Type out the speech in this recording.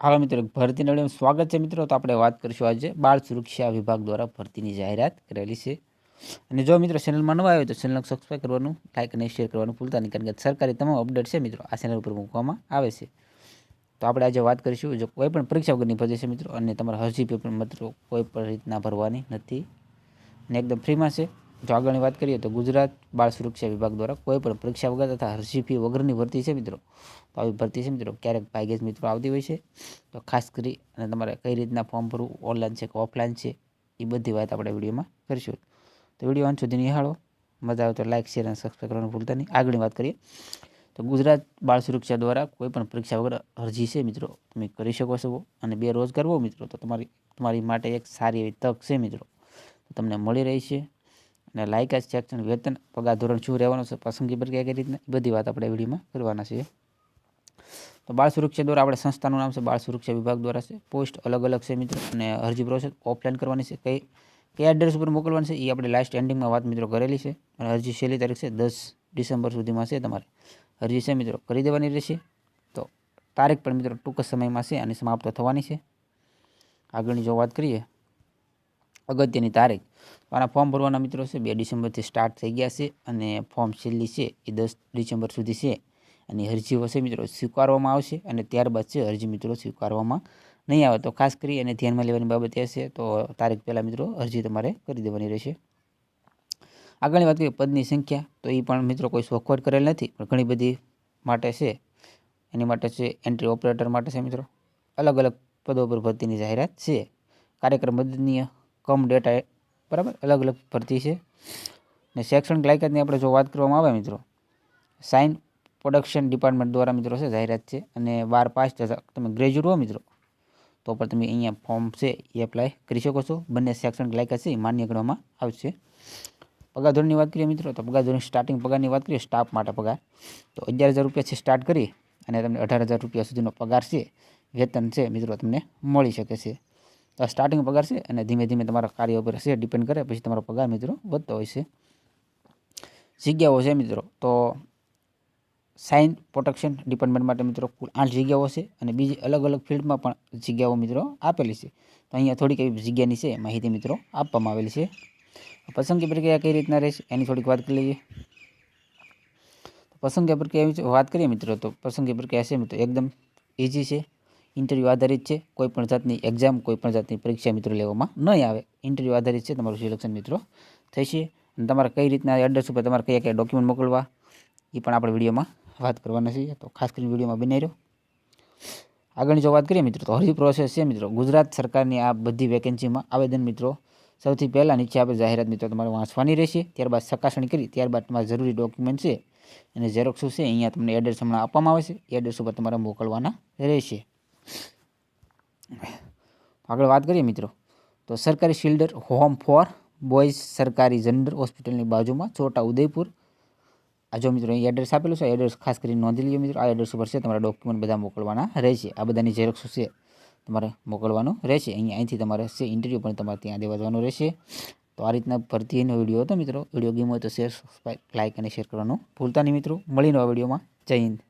હાલો મિત્રો, ભરતી વિડીયોમાં સ્વાગત છે મિત્રો. તો આપણે વાત કરીશું આજે બાળ સુરક્ષા વિભાગ દ્વારા ભરતીની જાહેરાત કરેલી છે. અને જો મિત્રો ચેનલમાં નવા આવ્યો તો ચેનલ સબસ્ક્રાઈબ કરવાનું લાઇક અને શેર કરવાનું ભૂલતા નહીં, કારણ કે સરકારી તમામ અપડેટ છે મિત્રો. આ ચેનલ ઉપર મૂકવામાં આવે છે. તો આપણે આજે વાત કરીશું, જો કોઈ પણ પરીક્ષા વગરની ભરતી છે મિત્રો, અને તમારા હજી પેપર મિત્રો કોઈ પણ રીતના ભરવાની નથી. અને એકદમ ફ્રીમાં છે. જો આગળની વાત કરીએ તો ગુજરાત બાળ સુરક્ષા વિભાગ દ્વારા કોઈ પણ પરીક્ષા વગર તથા હરસી ફી વગરની ભરતી છે મિત્રો? તો આવી ભરતી છે મિત્રો. ક્યારેક ભાગ્યે મિત્રો આવતી હોય છે. તો ખાસ કરી અને તમારે કઈ રીતના ફોર્મ ભરવું ઓનલાઈન છે કે ઓફલાઈન છે, એ બધી વાત આપણે વિડીયોમાં કરીશું. તો વીડિયો અંત સુધી નિહાળો. મજા આવે તો લાઇક શેર અને સબસ્ક્રાઈબ કરવાનું ભૂલતા નહીં. આગળની વાત કરીએ. તો ગુજરાત બાળ સુરક્ષા દ્વારા કોઈ પણ પરીક્ષા વગર અરજી છે મિત્રો? તમે કરી શકો છો. અને બે રોજગાર હોવ મિત્રો, તો તમારી તમારી માટે એક સારી એવી તક છે મિત્રો. તમને મળી રહી છે. અને લાયકાત સેક્શન વેતન, પગાર ધોરણ શું રહેવાનું છે, પસંદગી પ્રક્રિયા કઈ રીતના, એ બધી વાત આપણે વિડીયોમાં કરવાના છીએ. તો બાળ સુરક્ષા દ્વારા આપણે સંસ્થાનું નામ છે, બાળ સુરક્ષા વિભાગ દ્વારા છે. પોસ્ટ અલગ અલગ છે મિત્રો, અને અરજી પ્રોસેસ ઓફલાઈન કરવાની છે. કઈ કયા એડ્રેસ ઉપર મોકલવાની છે, એ આપણે લાસ્ટ એન્ડિંગમાં વાત મિત્રો કરેલી છે. અને અરજી છેલ્લી તારીખ છે, દસ ડિસેમ્બર સુધીમાં છે તમારે. અરજી છે મિત્રો, કરી દેવાની રહેશે. તો તારીખ પણ મિત્રો ટૂંક સમયમાં છે, અને સમાપ્ત થવાની છે. આગળની જો વાત કરીએ, અગત્યની તારીખ. આના ફોર્મ ભરવાના મિત્રો છે, બે ડિસેમ્બરથી સ્ટાર્ટ થઈ ગયા છે અને ફોર્મ છેલ્લી છે, એ દસ ડિસેમ્બર સુધી છે. અને અરજીઓ છે મિત્રો સ્વીકારવામાં આવશે અને ત્યારબાદ છે, અરજી મિત્રો સ્વીકારવામાં નહીં આવે. તો ખાસ કરી અને ધ્યાનમાં લેવાની બાબત એ છે, તો તારીખ પહેલાં મિત્રો અરજી તમારે કરી દેવાની રહેશે. આગળની વાત કરીએ પદની સંખ્યા. તો એ પણ મિત્રો કોઈ શોખવટ કરેલ નથી, પણ ઘણી બધી માટે છે. એની માટે છે એન્ટ્રી ઓપરેટર માટે છે મિત્રો. અલગ અલગ પદો પર ભરતીની જાહેરાત છે. કાર્યક્રમ મદદનીય કમ ડેટા બરાબર? અલગ અલગ ભરતી છે. ને શૈક્ષણિક લાયકાતની આપણે જો વાત કરવામાં આવે મિત્રો સાઇન પ્રોડક્શન ડિપાર્ટમેન્ટ દ્વારા મિત્રો છે, જાહેરાત છે. અને બાર પાસ થતા તમે ગ્રેજ્યુએટ હો મિત્રો, તો પણ તમે અહીંયા ફોર્મ છે એ એપ્લાય કરી શકો છો. બંને શૈક્ષણિક લાયકાત છે માન્ય ગણવામાં આવશે. પગાર ધોરણની વાત કરીએ મિત્રો, તો પગાર ધોરણ સ્ટાર્ટિંગ પગારની વાત કરીએ સ્ટાફ માટે પગાર. તો અગિયાર હજાર રૂપિયાથી સ્ટાર્ટ કરી, અને તમને અઢાર હજાર રૂપિયા સુધીનો પગાર છે, વેતન છે મિત્રો તમને મળી શકે છે. સ્ટાર્ટિંગ પગાર છે અને ધીમે ધીમે તમારા કાર્ય ઉપર છે ડિપેન્ડ કરે, પછી તમારો પગાર મિત્રો વધતો હોય છે. જગ્યાઓ છે મિત્રો, તો સાઇન પ્રોટેક્શન ડિપાર્ટમેન્ટ માટે મિત્રો કુલ આઠ જગ્યાઓ છે અને બીજી અલગ અલગ ફિલ્ડમાં પણ જગ્યાઓ મિત્રો આપેલી છે. તો અહીંયા થોડીક એવી જગ્યાની છે માહિતી મિત્રો આપવામાં આવેલી છે. પસંદગી પ્રક્રિયા કઈ રીતના રહેશે એની થોડીક વાત કરી લઈએ. પસંદગી પ્રક્રિયા વાત કરીએ મિત્રો, તો પસંદગી પ્રક્રિયા છે મિત્રો, એકદમ ઇઝી છે. ઇન્ટરવ્યૂ આધારિત છે, કોઈ પણ જાતની એક્ઝામ કોઈપણ જાતની પરીક્ષા મિત્રો લેવામાં નહીં આવે. ઇન્ટરવ્યૂ આધારિત છે, તમારું સિલેક્શન મિત્રો થશે. અને તમારે કઈ રીતના એડ્રેસ ઉપર તમારે કયા કયા ડોક્યુમેન્ટ મોકલવા એ પણ આપણે વિડીયોમાં વાત કરવાના છીએ. તો ખાસ કરીને વિડીયોમાં બનાવી રહ્યો. આગળની જો વાત કરીએ મિત્રો, તો હરી પ્રોસેસ છે મિત્રો. ગુજરાત સરકારની આ બધી વેકેન્સીમાં આવેદન મિત્રો સૌથી પહેલાં નીચે આપણે જાહેરાત મિત્રો તમારે વાંચવાની રહેશે. ત્યારબાદ ચકાસણી કરી, ત્યારબાદ તમારા જરૂરી ડોક્યુમેન્ટ છે અને ઝેરોક્સ છે, અહીંયા તમને એડ્રેસ હમણાં આપવામાં આવે છે. એડ્રેસ ઉપર તમારે મોકલવાના રહેશે. આગળ વાત કરીએ મિત્રો. તો સરકારી શિલ્ડર હોમ ફોર બોયઝ સરકારી જનરલ હોસ્પિટલની બાજુમાં છોટા ઉદયપુર. આ જો મિત્રો અહીં એડ્રેસ આપેલું છે એડ્રેસ ખાસ કરીને નોંધી લ્યો મિત્રો. આ એડ્રેસ ઉપર છે, તમારા ડોક્યુમેન્ટ બધા મોકલવાના રહેશે. આ બધાની ઝેરોક્ષ છે, તમારે મોકલવાનું રહેશે. અહીંયા અહીંથી તમારે છે ઇન્ટરવ્યૂ પણ તમારે ત્યાં દેવા જવાનું રહેશે. તો આ રીતના ભરતીનો વીડિયો હતો મિત્રો. વીડિયો ગેમ હોય તો શેર લાઇક અને શેર કરવાનું ભૂલતા નહીં મિત્રો. મળીને આ વિડીયોમાં. જય હિન્દ.